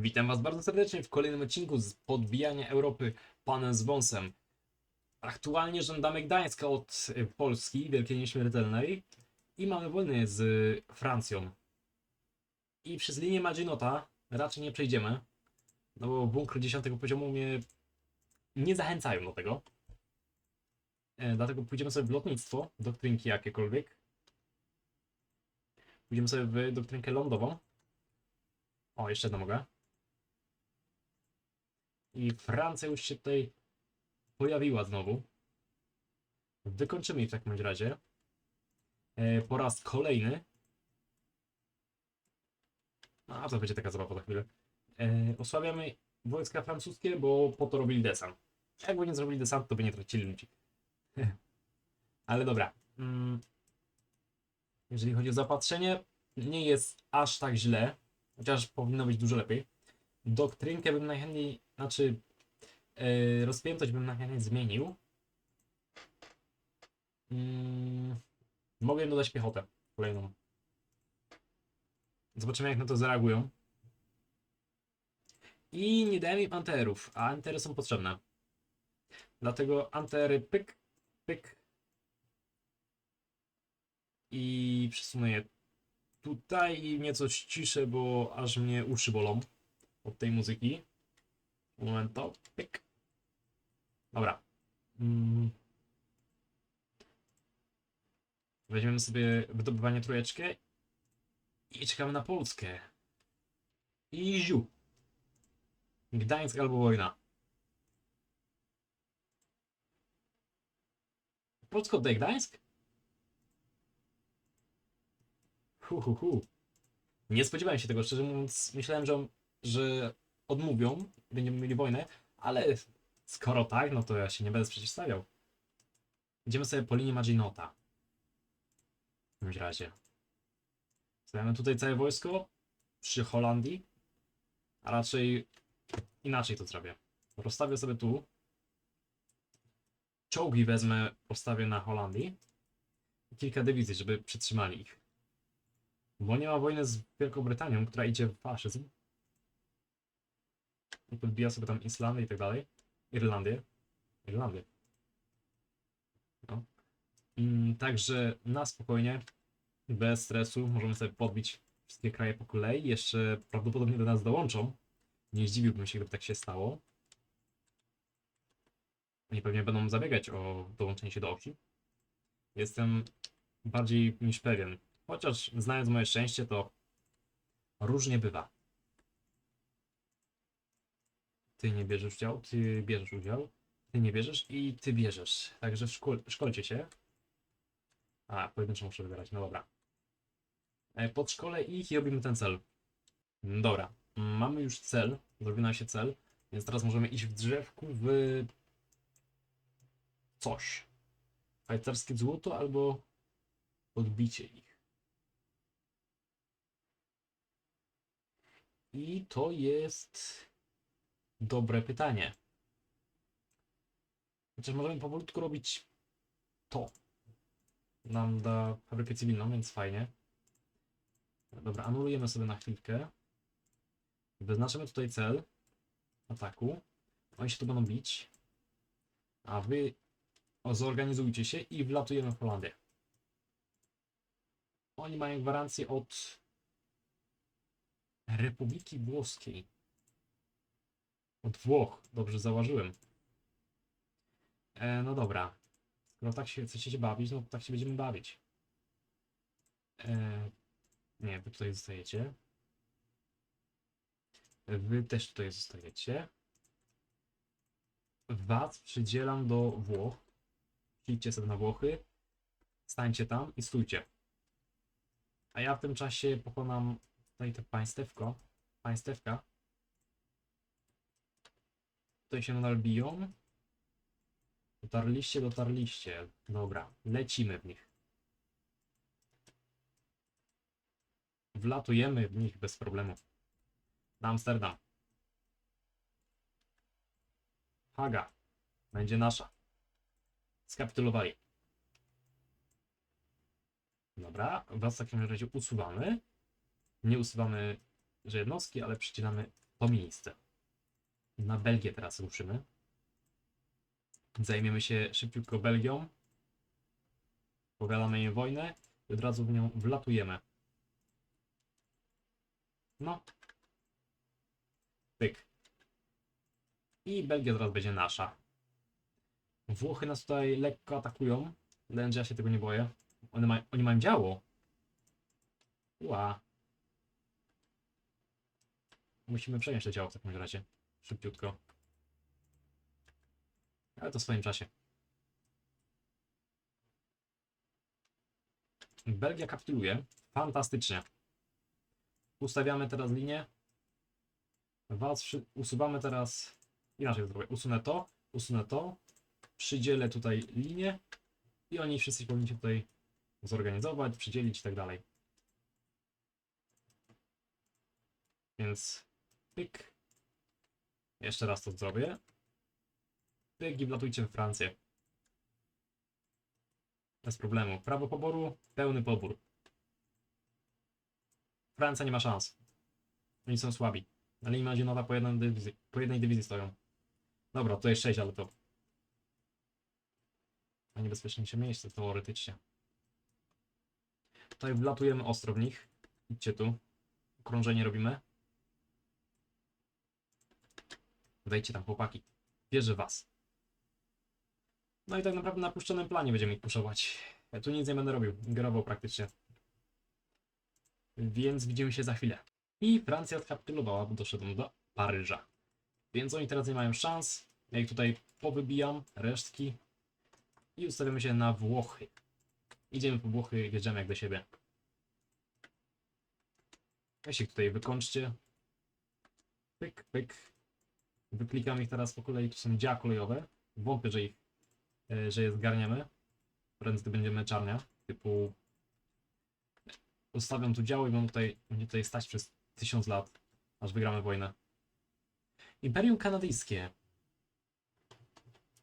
Witam Was bardzo serdecznie w kolejnym odcinku z podbijania Europy panem z wąsem. Aktualnie żądamy Gdańska od y, Polski, Wielkiej Nieśmiertelnej i mamy wojnę z Francją. I przez linię Maginota raczej nie przejdziemy, no bo bunkry 10 poziomu mnie nie zachęcają do tego. E, dlatego pójdziemy sobie w lotnictwo, doktrynki jakiekolwiek. Pójdziemy sobie w doktrynkę lądową. O, jeszcze jedno mogę. I Francja już się tutaj pojawiła znowu. Wykończymy ich w takim razie. E, po raz kolejny. A to będzie taka zabawa za chwilę. E, osłabiamy wojska francuskie, bo po to robili desant. Jakby nie zrobili desant, to by nie tracili ludzi. Ale dobra. Mm. Jeżeli chodzi o zapatrzenie, nie jest aż tak źle. Chociaż powinno być dużo lepiej. Doktrynkę bym najchętniej, znaczy yy, rozpiętość bym najchętniej zmienił. Mm, mogę im dodać piechotę kolejną. Zobaczymy jak na to zareagują. I nie dałem im anterów, a antery są potrzebne. Dlatego antery pyk, pyk. I przesunę je tutaj i nieco ściszę, bo aż mnie uszy bolą od tej muzyki. Moment to, pyk. Dobra. Mm. Weźmiemy sobie wydobywanie trójeczkę i czekamy na Polskę. I ziu. Gdańsk albo wojna. Polska oddaje Gdańsk? Hu, hu, hu. Nie spodziewałem się tego, szczerze mówiąc, myślałem, że, że odmówią, będziemy mieli wojnę, ale skoro tak, no to ja się nie będę przeciwstawiał. Idziemy sobie po linii Maginota. W takim razie. Stawiamy tutaj całe wojsko przy Holandii, a raczej inaczej to zrobię. Rozstawię sobie tu. Czołgi wezmę, postawię na Holandii. I kilka dywizji, żeby przytrzymali ich. Bo nie ma wojny z Wielką Brytanią, która idzie w faszyzm. Podbija sobie tam Islandię i tak dalej. Irlandię. Irlandię. No. Mm, także na spokojnie, bez stresu, możemy sobie podbić wszystkie kraje po kolei. Jeszcze prawdopodobnie do nas dołączą. Nie zdziwiłbym się, gdyby tak się stało. Oni pewnie będą zabiegać o dołączenie się do osi. Jestem bardziej niż pewien. Chociaż znając moje szczęście, to różnie bywa. Ty nie bierzesz udziału, ty bierzesz udział, ty nie bierzesz i ty bierzesz. Także szkol szkolcie się. A, pojedynczą muszę wybierać, no dobra. E, Podszkolę ich i robimy ten cel. Dobra, mamy już cel, zrobił się cel, więc teraz możemy iść w drzewku w coś. Szwajcarskie złoto albo podbicie ich. I to jest dobre pytanie. Chociaż możemy powolutku robić to. Nam da fabrykę cywilną, więc fajnie. Dobra, anulujemy sobie na chwilkę. Wyznaczymy tutaj cel ataku. Oni się tu będą bić. A wy zorganizujcie się i wlatujemy w Holandię. Oni mają gwarancję od Republiki Włoskiej. Od Włoch, dobrze zauważyłem. E, no dobra. Skoro tak się chcecie się bawić, no to tak się będziemy bawić. E, nie, wy tutaj zostajecie. Wy też tutaj zostajecie. Was przydzielam do Włoch. Idźcie sobie na Włochy. Stańcie tam i stójcie. A ja w tym czasie pokonam tutaj te państewko. Państewka. Tutaj się nadal biją. Dotarliście, dotarliście. Dobra, lecimy w nich. Wlatujemy w nich bez problemu. Na Amsterdam. Haga. Będzie nasza. Skapitulowali. Dobra, was w takim razie usuwamy. Nie usuwamy że jednostki, ale przycinamy to miejsce. Na Belgię teraz ruszymy. Zajmiemy się szybciutko Belgią. Powiadamy jej wojnę i od razu w nią wlatujemy. No. Pyk. I Belgia zaraz będzie nasza. Włochy nas tutaj lekko atakują. Lecz ja się tego nie boję. One ma, oni mają działo. Ła. Musimy przejąć to działo w takim razie. Szybciutko. Ale to w swoim czasie. Belgia kapituluje. Fantastycznie. Ustawiamy teraz linię. Was usuwamy teraz. Inaczej to zrobię. Usunę to, usunę to. Przydzielę tutaj linię. I oni wszyscy powinni się tutaj zorganizować, przydzielić i tak dalej. Więc pyk. Jeszcze raz to zrobię. Pyk wlatujcie w Francję. Bez problemu. Prawo poboru, pełny pobór. Francja nie ma szans. Oni są słabi. Na linii Mazinowa po, jednej dywizji, po jednej dywizji stoją. Dobra, tutaj 6, ale to najniebezpieczniejsze miejsce teoretycznie. Tutaj wlatujemy ostro w nich. Idźcie tu. Okrążenie robimy. Wejdźcie tam, chłopaki. Wierzę was. No i tak naprawdę na puszczonym planie będziemy ich puszować. Ja tu nic nie będę robił. Gerował praktycznie. Więc widzimy się za chwilę. I Francja skapitulowała, bo doszedłem do Paryża. Więc oni teraz nie mają szans. Ja ich tutaj powybijam, resztki. I ustawiamy się na Włochy. Idziemy po Włochy, wjeżdżamy jak do siebie. Weź ich tutaj wykończcie. Pyk, pyk. Wyklikam ich teraz po kolei, tu są działa kolejowe. Wątpię, że ich, e, że je zgarniemy. Prędzej będziemy czarnia, typu ustawiam tu działo i będą tutaj, będzie tutaj stać przez tysiąc lat, aż wygramy wojnę. Imperium Kanadyjskie.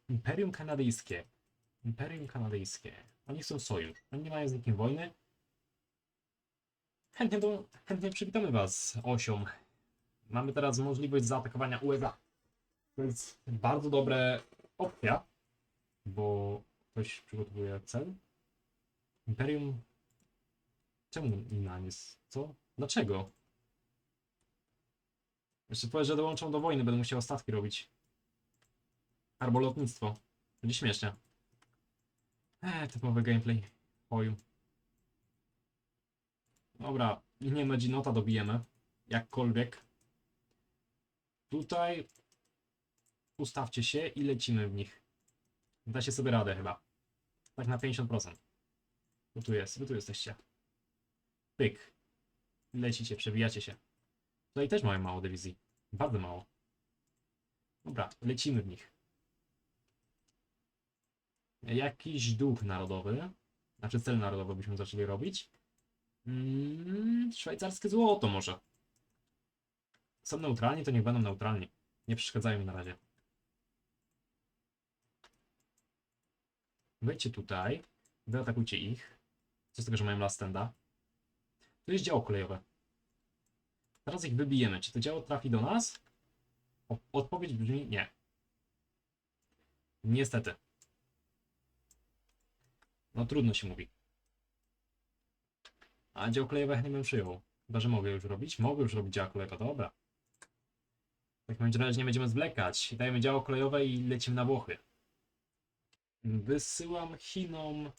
Imperium Kanadyjskie. Imperium Kanadyjskie. Oni chcą sojusz. Oni nie mają z nikim wojny. Chętnie, do, chętnie przywitamy Was osią. Mamy teraz możliwość zaatakowania USA. To jest bardzo dobra opcja, bo ktoś przygotowuje cel. Imperium. Czemu inna? Co? Dlaczego? Jeszcze powiedz, że dołączą do wojny, będę musiał statki robić. Albo lotnictwo. Będzie śmiesznie. Eee, typowy gameplay. Oju. Dobra, linię Medzinota dobijemy. Jakkolwiek. Tutaj ustawcie się i lecimy w nich. Dacie sobie radę chyba. Tak na 50%. Bo tu jest, wy tu jesteście. Pyk. Lecicie, przewijacie się. Tutaj też mają mało dywizji. Bardzo mało. Dobra, lecimy w nich. Jakiś duch narodowy. Znaczy cel narodowy byśmy zaczęli robić. Mm, szwajcarskie złoto może. Są neutralni, to niech będą neutralni. Nie przeszkadzają mi na razie. Wejdźcie tutaj. Wyatakujcie ich. Co z tego, że mają last standa? To jest działo kolejowe. Teraz ich wybijemy. Czy to działo trafi do nas? Odpowiedź brzmi nie. Niestety. No trudno się mówi. A dział kolejowe chętnie bym przyjął. Chyba, że mogę już robić. Mogę już robić działa kolejowe, dobra. W takim razie nie będziemy zwlekać. Dajemy działo kolejowe i lecimy na Włochy. Wysyłam Chinom,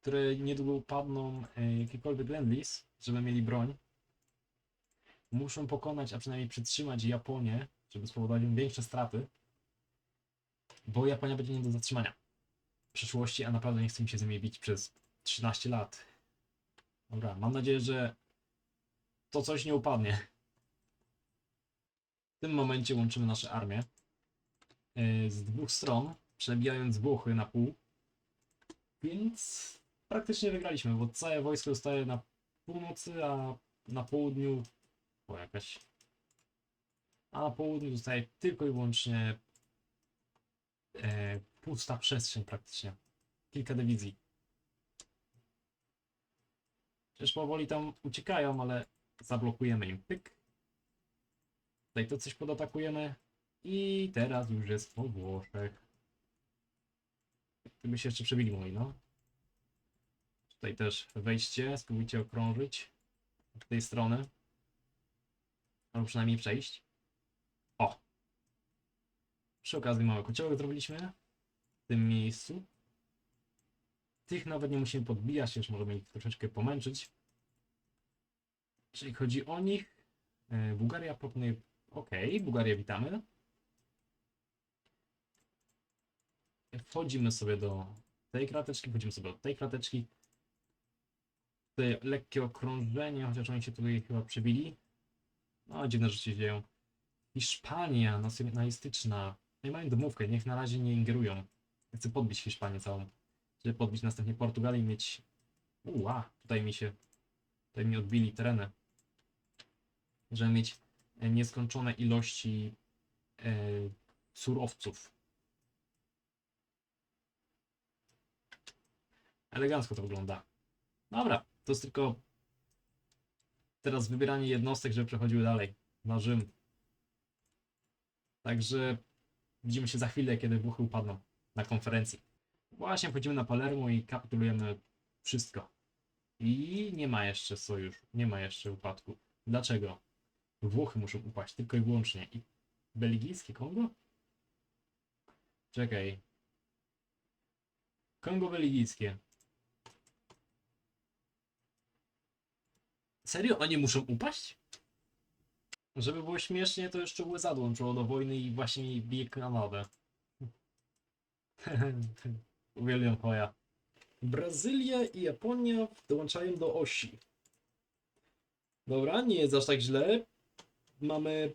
które niedługo upadną, e, jakikolwiek Lendlis, żeby mieli broń. Muszą pokonać, a przynajmniej przytrzymać Japonię, żeby spowodować im większe straty. Bo Japonia będzie nie do zatrzymania w przyszłości, a naprawdę nie chcę mi się z nimi bić przez 13 lat. Dobra, mam nadzieję, że to coś nie upadnie. W tym momencie łączymy nasze armie z dwóch stron, przebijając Włochy na pół. Więc praktycznie wygraliśmy, bo całe wojsko zostaje na północy, a na południu. O, jakaś. A na południu zostaje tylko i wyłącznie e, pusta przestrzeń praktycznie. Kilka dywizji. Przecież powoli tam uciekają, ale zablokujemy im. Pyk. Tutaj to coś podatakujemy. I teraz już jest po Włoszech. Gdyby się jeszcze przebili moi, no. Tutaj też wejście, spróbujcie okrążyć od tej strony. Albo przynajmniej przejść. O! Przy okazji mały kociołek zrobiliśmy w tym miejscu. Tych nawet nie musimy podbijać, już możemy ich troszeczkę pomęczyć. Jeżeli chodzi o nich, e, Bułgaria proponuje. Ok, Bułgarię witamy. Wchodzimy sobie do tej krateczki, wchodzimy sobie do tej krateczki. Tutaj lekkie okrążenie, chociaż oni się tutaj chyba przebili. No, dziwne rzeczy się dzieją. Hiszpania, nacjonalistyczna. Nie mają domówkę, niech na razie nie ingerują. Chcę podbić Hiszpanię całą. Żeby podbić następnie Portugalię i mieć... Uła, tutaj mi się... Tutaj mi odbili tereny. Żeby mieć e, nieskończone ilości e, surowców. Elegancko to wygląda. Dobra, to jest tylko teraz wybieranie jednostek, żeby przechodziły dalej na Rzym. Także widzimy się za chwilę, kiedy Włochy upadną na konferencji. Właśnie wchodzimy na Palermo i kapitulujemy wszystko. I nie ma jeszcze sojuszu, nie ma jeszcze upadku. Dlaczego? Włochy muszą upaść tylko i wyłącznie. I belgijskie Kongo? Czekaj. Kongo belgijskie. Serio? Oni muszą upaść? Żeby było śmiesznie, to jeszcze USA dołączyło do wojny i właśnie bije Kanadę. Uwielbiam hoja. Brazylia i Japonia dołączają do osi. Dobra, nie jest aż tak źle. Mamy...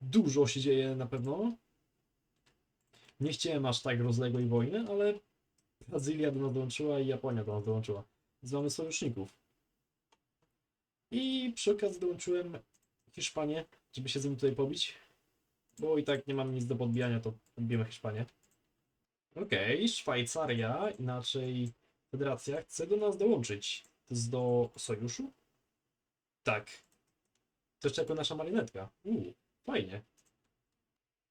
Dużo się dzieje na pewno. Nie chciałem aż tak rozległej wojny, ale Brazylia do nas dołączyła i Japonia do nas dołączyła. Mamy sojuszników. I przy okazji dołączyłem Hiszpanię, żeby się z nim tutaj pobić. Bo i tak nie mam nic do podbijania, to podbijemy Hiszpanię. Okej, Szwajcaria, inaczej Federacja, chce do nas dołączyć. To jest do sojuszu? Tak. To jeszcze jako nasza marynetka. Uuu, fajnie.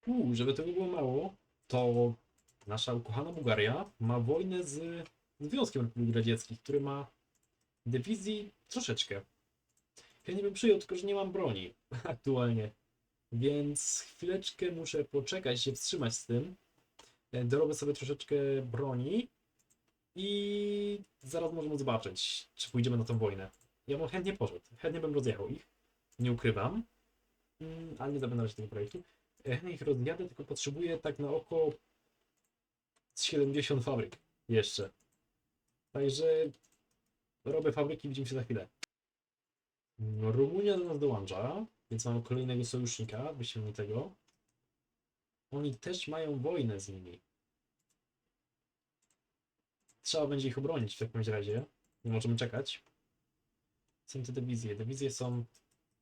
Uuu, żeby nie było mało, to nasza ukochana Bułgaria ma wojnę z Związkiem Republik Radzieckich, który ma dywizji troszeczkę. Ja nie bym przyjął, tylko że nie mam broni aktualnie. Więc chwileczkę muszę poczekać, się wstrzymać z tym. E, Dorobię sobie troszeczkę broni i zaraz możemy zobaczyć, czy pójdziemy na tą wojnę. Ja bym chętnie poszedł, chętnie bym rozjechał ich, nie ukrywam, Mm, ale nie zabędę razie tego projektu. E, Chętnie ich rozjadę, tylko potrzebuję tak na oko z 70 fabryk jeszcze. Także robię fabryki, widzimy się za chwilę. No, Rumunia do nas dołącza, więc mamy kolejnego sojusznika, wyślemy tego. Oni też mają wojnę z nimi. Trzeba będzie ich obronić w takim razie. Nie możemy czekać. Są te dywizje. Dywizje są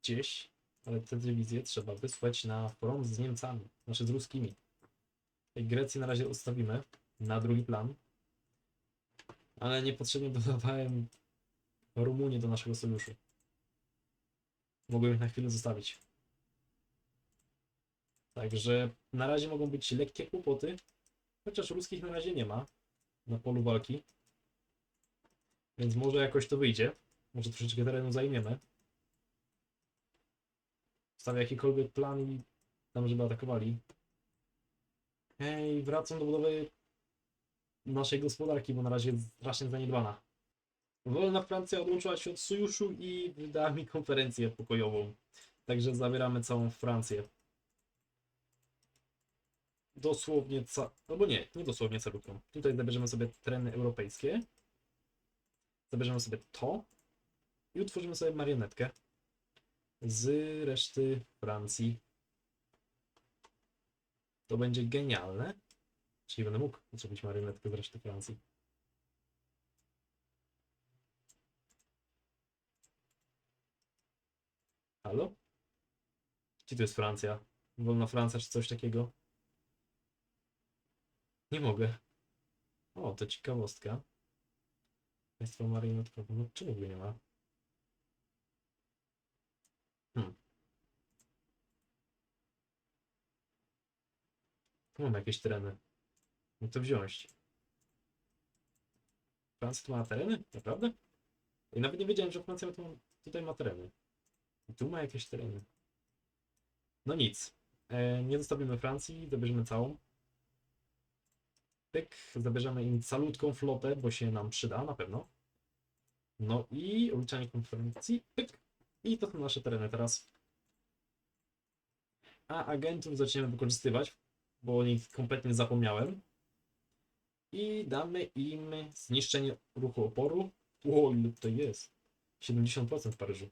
gdzieś, ale te dywizje trzeba wysłać na front z Niemcami, znaczy z ruskimi. I Grecję na razie ustawimy na drugi plan. Ale niepotrzebnie dodawałem Rumunię do naszego sojuszu. Mogłem ich na chwilę zostawić. Także na razie mogą być lekkie kłopoty, chociaż ruskich na razie nie ma na polu walki. Więc może jakoś to wyjdzie. Może troszeczkę terenu zajmiemy. Stawię jakikolwiek plan i tam, żeby atakowali. Hej, wracam do budowy naszej gospodarki, bo na razie jest strasznie zaniedbana. Wolna Francja odłączyła się od sojuszu i wydała mi konferencję pokojową. Także zabieramy całą Francję. Dosłownie ca... Albo nie, nie dosłownie całą. Tutaj zabierzemy sobie tereny europejskie. Zabierzemy sobie to. I utworzymy sobie marionetkę z reszty Francji. To będzie genialne. Czyli będę mógł zrobić marionetkę z reszty Francji. Halo? To jest Francja? Wolna Francja czy coś takiego? Nie mogę. O, to ciekawostka. Państwo marionetkowe. No czemu go nie ma? Hmm. Tu mam jakieś tereny. No to wziąć. Francja tu ma tereny? Naprawdę? I nawet nie wiedziałem, że Francja tu, tutaj ma tereny. Tu ma jakieś tereny. No nic. E, nie zostawimy Francji, zabierzemy całą. Pyk, zabierzemy im calutką flotę, bo się nam przyda na pewno. No i uliczanie konferencji. Pyk. I to są nasze tereny teraz. A agentów zaczniemy wykorzystywać, bo o nich kompletnie zapomniałem. I damy im zniszczenie ruchu oporu. O, ile to jest? 70% w Paryżu.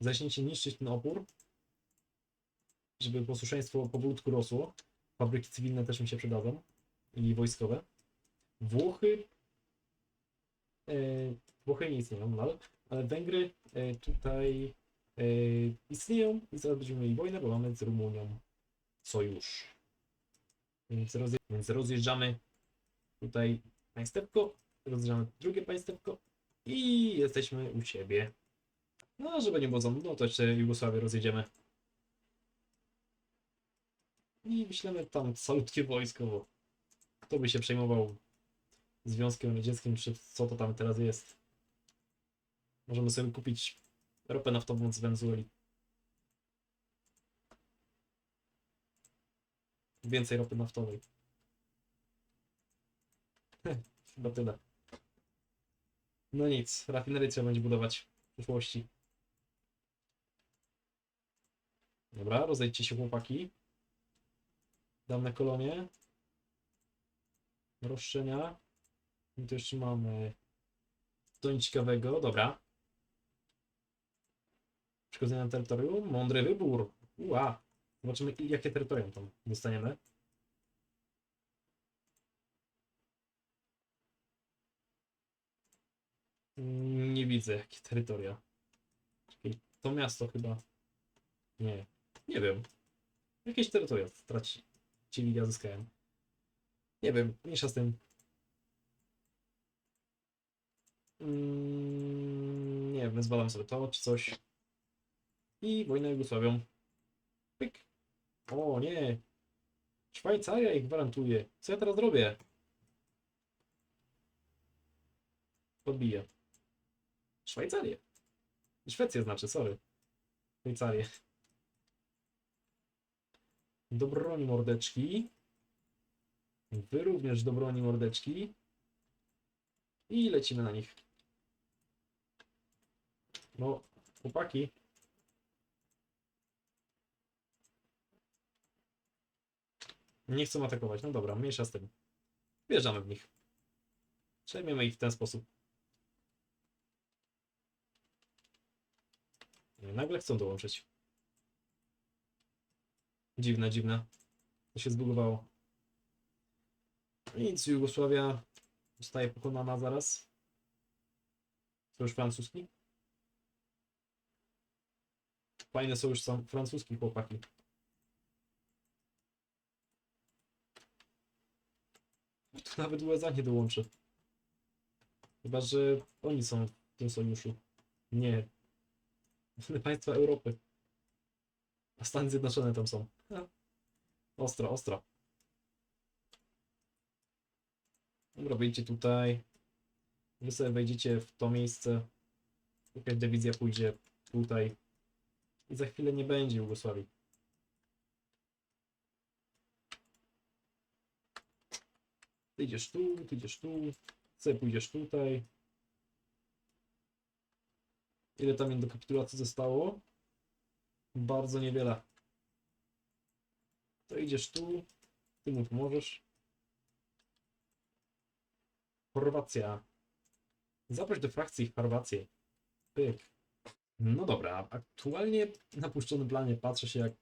Zaczniecie niszczyć ten opór, żeby posłuszeństwo powolutku rosło. Fabryki cywilne też mi się przydadzą. I wojskowe. Włochy. E, Włochy nie istnieją nadal, ale Węgry e, tutaj e, istnieją i zaraz będziemy mieli wojnę, bo mamy z Rumunią sojusz. Więc, rozje więc rozjeżdżamy tutaj państewko, rozjeżdżamy drugie państewko i jesteśmy u siebie. No, żeby nie za nudno, to jeszcze Jugosławię rozjedziemy. I wyślemy tam salutkie wojsko, bo kto by się przejmował Związkiem Radzieckim, czy co to tam teraz jest. Możemy sobie kupić ropę naftową z Wenezueli. Więcej ropy naftowej. Chyba tyle. No nic, rafinerię trzeba będzie budować w przyszłości. Dobra, rozejdźcie się chłopaki. Dam kolonie. Roszczenia. I tu jeszcze mamy to nic ciekawego, dobra. Przeszkodzenie na terytorium, mądry wybór. Ua. Zobaczymy jakie terytorium tam dostaniemy. Nie widzę jakie terytoria. To miasto chyba. Nie. Nie wiem. Jakieś terytoria stracili, ja zyskałem. Nie wiem, mniejsza z tym. Mm, nie wiem, zbalam sobie to czy coś. I wojnę Jugosławią. Pyk. O nie. Szwajcaria ich gwarantuje. Co ja teraz robię? Podbiję. Szwajcarię. Szwecję znaczy, sorry. Szwajcarię. Do broni mordeczki. Wy również do broni mordeczki. I lecimy na nich. No, chłopaki. Nie chcą atakować. No dobra, mniejsza z tym. Wjeżdżamy w nich. Przejmiemy ich w ten sposób. Nagle chcą dołączyć. Dziwne, dziwne. To się zbugowało. Nic, Jugosławia zostaje pokonana zaraz. Sojusz francuski. Fajne sojusz francuski chłopaki. Tu nawet USA nie dołączy. Chyba, że oni są w tym sojuszu. Nie. Państwa Europy. A Stany Zjednoczone tam są. Ha. Ostro, ostro. Dobra, wyjdźcie tutaj. Wy sobie wejdziecie w to miejsce. Jakaś dywizja pójdzie tutaj. I za chwilę nie będzie Jugosławii. Ty idziesz tu, ty idziesz tu. Sobie pójdziesz tutaj. Ile tam do kapitulacji zostało? Bardzo niewiele. To idziesz tu. Ty mu pomożesz. Chorwacja. Zaproś do frakcji Chorwację. Pyk. No dobra, aktualnie na puszczonym planie patrzę się jak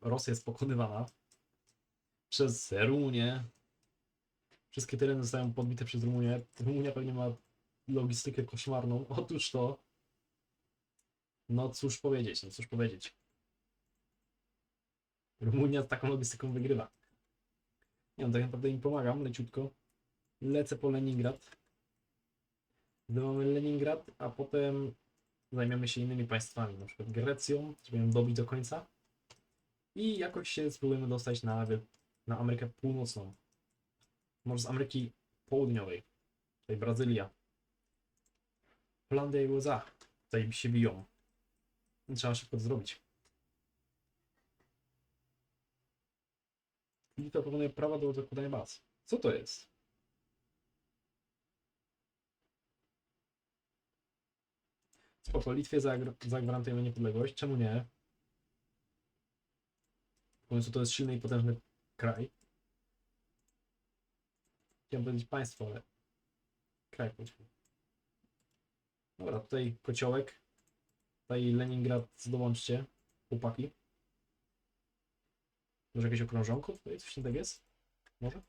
Rosja jest pokonywana przez Rumunię. Wszystkie tereny zostają podbite przez Rumunię. Rumunia pewnie ma logistykę koszmarną. Otóż to. No cóż powiedzieć, no cóż powiedzieć. Rumunia z taką logistyką wygrywa. Wiem, tak naprawdę im pomagam leciutko. Lecę po Leningrad. Zdobywamy Leningrad, a potem zajmiemy się innymi państwami, na przykład Grecją, żeby ją dobić do końca. I jakoś się spróbujemy dostać na na Amerykę Północną. Może z Ameryki Południowej. Tutaj Brazylia. Holandia i USA. Tutaj się biją. Trzeba szybko to zrobić. Litwa proponuje prawa do zakładania baz. Co to jest? Spoko, Litwie zagwarantujemy niepodległość. Czemu nie? W końcu to jest silny i potężny kraj. Chciałem powiedzieć państwo, ale kraj powiedzmy. Dobra, tutaj kociołek. Tutaj Leningrad dołączcie, chłopaki. Może jakieś okrążonko tutaj? Coś tam tak jest? Może?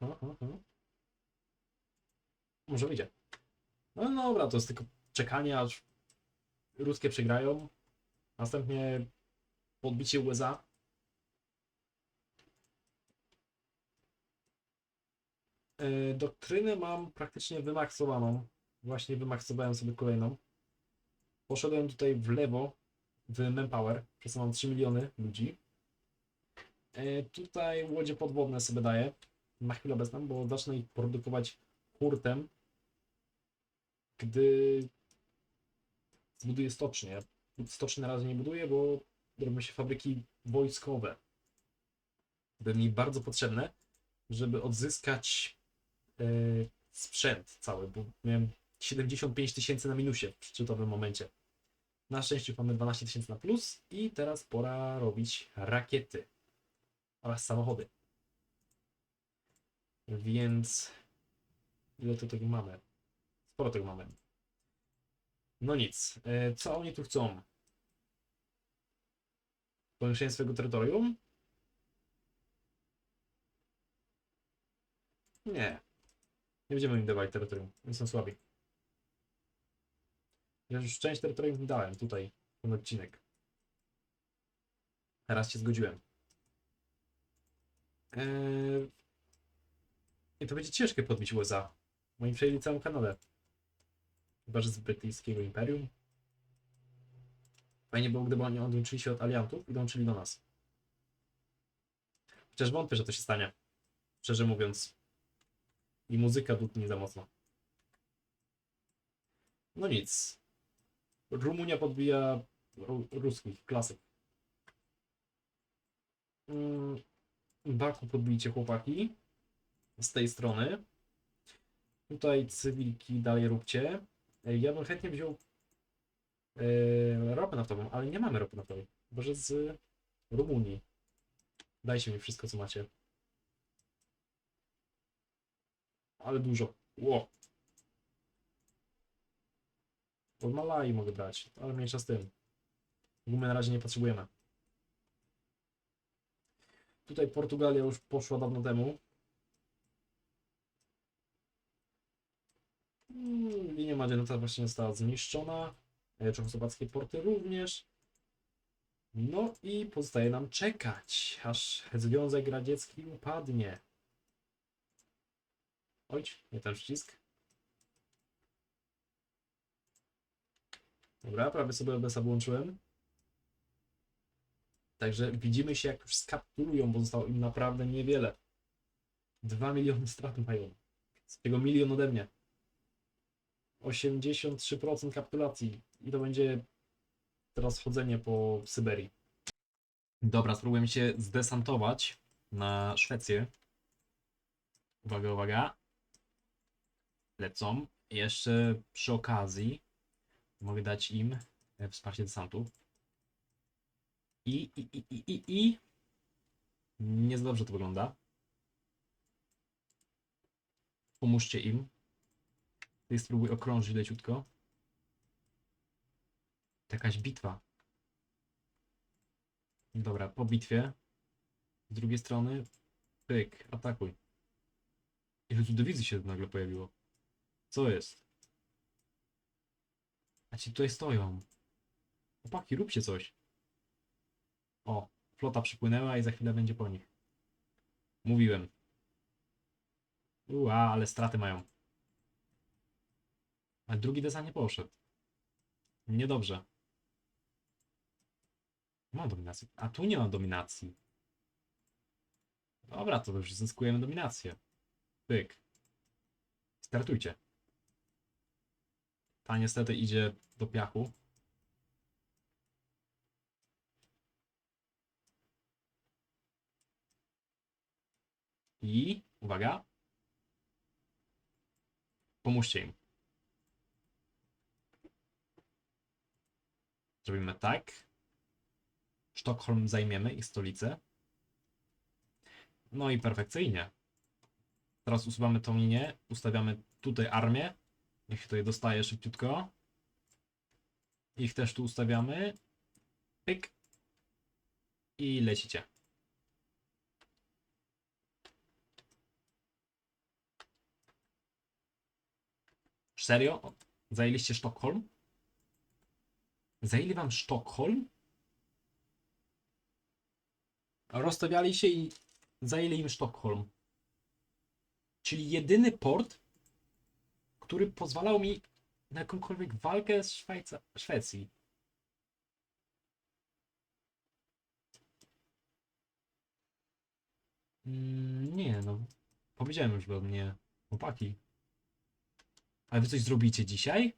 Aha, aha. Może wyjdzie. No dobra, to jest tylko czekanie, aż ruskie przegrają. Następnie podbicie USA. Yy, doktrynę mam praktycznie wymaksowaną. Właśnie wymaksowałem sobie kolejną. Poszedłem tutaj w lewo w Manpower. Przesunąłem 3 miliony ludzi. Yy, tutaj łodzie podwodne sobie daję na chwilę obecną, bo zacznę ich produkować hurtem, gdy zbuduję stocznię. Stoczni na razie nie buduję, bo robią się fabryki wojskowe. Były mi bardzo potrzebne, żeby odzyskać e, sprzęt cały, bo miałem 75 tysięcy na minusie w szczytowym momencie. Na szczęście mamy 12 tysięcy na plus i teraz pora robić rakiety oraz samochody. Więc ile tu tego mamy? Sporo tego mamy. No nic. E, Co oni tu chcą? Powiększenie swojego terytorium? Nie. Nie będziemy im dawać terytorium. Oni są słabi. Ja już część terytorium im dałem tutaj, ten odcinek. Teraz się zgodziłem. Eee... I to będzie ciężkie podbić USA. bo Oni przejęli całą Kanadę. Chyba, że z brytyjskiego imperium. Fajnie było, gdyby oni odłączyli się od aliantów i dołączyli do nas. Chociaż wątpię, że to się stanie. Szczerze mówiąc. I muzyka dudni za mocno. No nic. Rumunia podbija ru ruskich, klasyk. Mm, Baku podbijcie chłopaki. Z tej strony. Tutaj cywilki dalej róbcie. Ej, Ja bym chętnie wziął e, ropę naftową, ale nie mamy ropy naftowej. Boże z Rumunii. Dajcie mi wszystko, co macie. Ale dużo. Ło. Od Malai mogę brać, ale mniejsza z tym. Gumy na razie nie potrzebujemy. Tutaj Portugalia już poszła dawno temu. Mm, Linia Madzianeta właśnie została zniszczona. E, Czechosłowackie porty również. No i pozostaje nam czekać, aż Związek Radziecki upadnie. Ojcz, nie ten przycisk. Dobra, prawie sobie OBS-a włączyłem. Także widzimy się, jak już skapitulują, bo zostało im naprawdę niewiele. 2 miliony strat mają. Z tego milion ode mnie. 83% kapitulacji. I to będzie teraz chodzenie po Syberii. Dobra, spróbujemy się zdesantować na Szwecję. Uwaga, uwaga. Lecą. Jeszcze przy okazji mogę dać im e, wsparcie desantu. I, i, i, i, i, i. Nie za dobrze to wygląda. Pomóżcie im. Tutaj spróbuj okrążyć leciutko. To Jakaś bitwa. Dobra, po bitwie. Z drugiej strony. Pyk, atakuj. Ile tu dywizji się nagle pojawiło? Co jest? A ci tutaj stoją. Chłopaki, róbcie coś. O, flota przypłynęła i za chwilę będzie po nich. Mówiłem. Ua, ale straty mają. A drugi desant nie poszedł. Niedobrze. Mam dominację. A tu nie mam dominacji. Dobra, to już zyskujemy dominację. Pyk. Startujcie. Ta niestety idzie do piachu. I uwaga. Pomóżcie im. Zrobimy tak. Sztokholm zajmiemy, ich stolicę. No i perfekcyjnie. Teraz usuwamy tą linię, ustawiamy tutaj armię. Niech się tutaj dostaje szybciutko. Ich też tu ustawiamy. Pyk. I lecicie. Serio? Zajęliście Sztokholm? Zajęli wam Sztokholm? Rozstawiali się i zajęli im Sztokholm. Czyli jedyny port, który pozwalał mi na jakąkolwiek walkę z Szwajca Szwecji. Mm, nie, no. Powiedziałem już do mnie. Chłopaki. Ale wy coś zrobicie dzisiaj?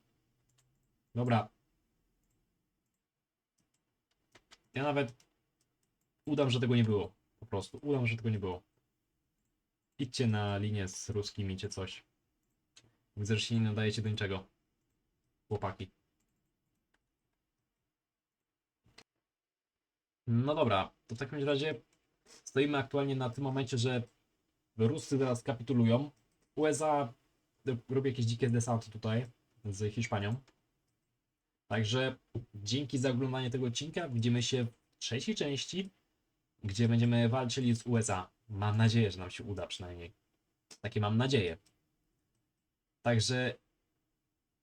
Dobra. Ja nawet udam, że tego nie było. Po prostu. Udam, że tego nie było. Idźcie na linię z ruskimi, czy coś. Widzę, że się nie nadajecie do niczego. Chłopaki. No dobra, to w takim razie stoimy aktualnie na tym momencie, że Ruscy teraz kapitulują. USA robi jakieś dzikie desanty tutaj z Hiszpanią. Także dzięki za oglądanie tego odcinka. Widzimy się w trzeciej części, gdzie będziemy walczyli z USA. Mam nadzieję, że nam się uda przynajmniej. Takie mam nadzieję. Także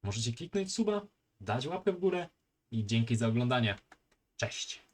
możecie kliknąć suba, dać łapkę w górę i dzięki za oglądanie. Cześć!